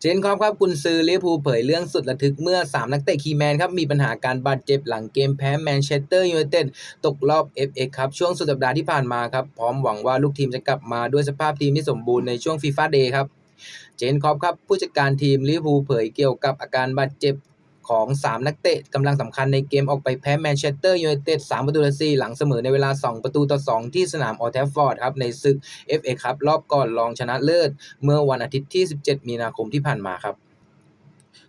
เจนคอปครับกุนซือลิเวอร์พูลเผยเรื่องสุดระทึกเมื่อ 3 นักเตะคีแมนครับ มีปัญหาการบาดเจ็บหลังเกมแพ้แมนเชสเตอร์ยูไนเต็ดตกรอบ FA ครับช่วงสุดสัปดาห์ที่ผ่านมาครับ พร้อมหวังว่าลูกทีมจะกลับมาด้วยสภาพทีมที่สมบูรณ์ในช่วงฟีฟ่าเดย์ครับ เจนคอปครับ ผู้จัดการทีมลิเวอร์พูลเผยเกี่ยวกับอาการบาดเจ็บ ของ 3 นักเตะกำลังสำคัญในเกมออกไปแพ้แมนเชสเตอร์ยูไนเต็ด3ประตูต่อ4หลังเสมอในเวลา 2 ประตูต่อ 2 ที่สนามออลด์แทฟฟอร์ดครับในศึก FA ครับรอบก่อนรองชนะเลิศ เมื่อวันอาทิตย์ที่ 17 มีนาคมที่ผ่านมาครับ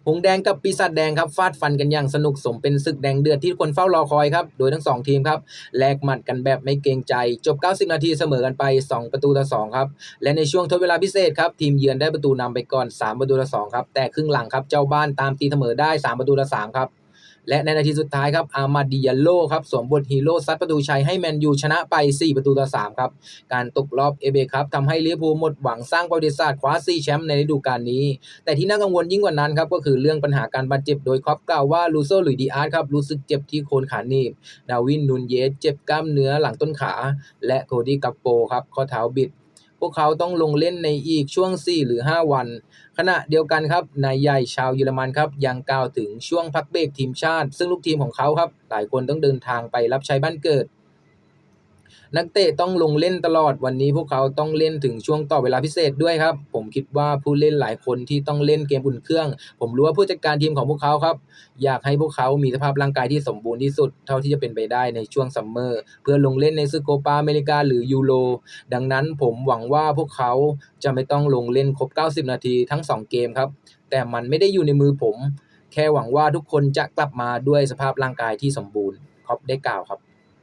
หงแดงกับปีศาจแดงครับฟาดฟันกันอย่างสนุกสมเป็นศึกแดงเดือดที่คนเฝ้ารอคอยครับ โดยทั้งสองทีมครับแลกหมัดกันแบบไม่เกรงใจ จบ 90 นาทีเสมอกันไป 2 ประตูต่อ2ครับ และในช่วงทดเวลาพิเศษครับ ทีมเยือนได้ประตูนำไปก่อน 3 ประตูต่อ2ครับ แต่ครึ่งหลังครับเจ้าบ้านตามตีเสมอได้ 3 ประตูต่อ3ครับ และในนาทีสุดท้ายครับอามาดิยาโลครับสวมบทฮีโร่ซัดประตูชัยให้แมนยูชนะไป 4 ประตูต่อ3ครับการตกรอบเอเบครับทำให้ลิเวอร์พูลหมดหวังสร้างประวัติศาสตร์คว้า4แชมป์ในฤดูกาลนี้ แต่ที่น่ากังวลยิ่งกว่านั้นครับก็คือเรื่องปัญหาการบาดเจ็บโดยครอปกล่าวว่าลูโซหลุยดีอาร์ตครับรู้สึกเจ็บที่โคนขาหนีบดาวินนูนเยสเจ็บกล้ามเนื้อหลังต้นขา และโคดี้กัปโปครับข้อเท้าบิด พวกเขาต้องลงเล่นในอีกช่วง 4 หรือ 5 วัน ขณะเดียวกันครับนายใหญ่ชาวเยอรมันครับยังกล่าวถึงช่วงพักเบรกทีมชาติ ซึ่งลูกทีมของเขาครับหลายคนต้องเดินทางไปรับใช้บ้านเกิด นักเตะต้องลงเล่นตลอดวันนี้พวกเขาต้องเล่นถึงช่วงต่อเวลาพิเศษด้วยครับ ผมคิดว่าผู้เล่นหลายคนที่ต้องเล่นเกมอุ่นเครื่อง ผมรู้ว่าผู้จัดการทีมของพวกเขาครับ อยากให้พวกเขามีสภาพร่างกายที่สมบูรณ์ที่สุด เท่าที่จะเป็นไปได้ในช่วงซัมเมอร์เพื่อลงเล่นในซึโกปาอเมริกาหรือยูโรดังนั้นผมหวังว่าพวกเขาจะไม่ต้องลงเล่นครบ 90 นาทีทั้ง 2 เกมครับ แต่มันไม่ได้อยู่ในมือผม แค่หวังว่าทุกคนจะกลับมาด้วยสภาพร่างกายที่สมบูรณ์ครอปได้กล่าวครับ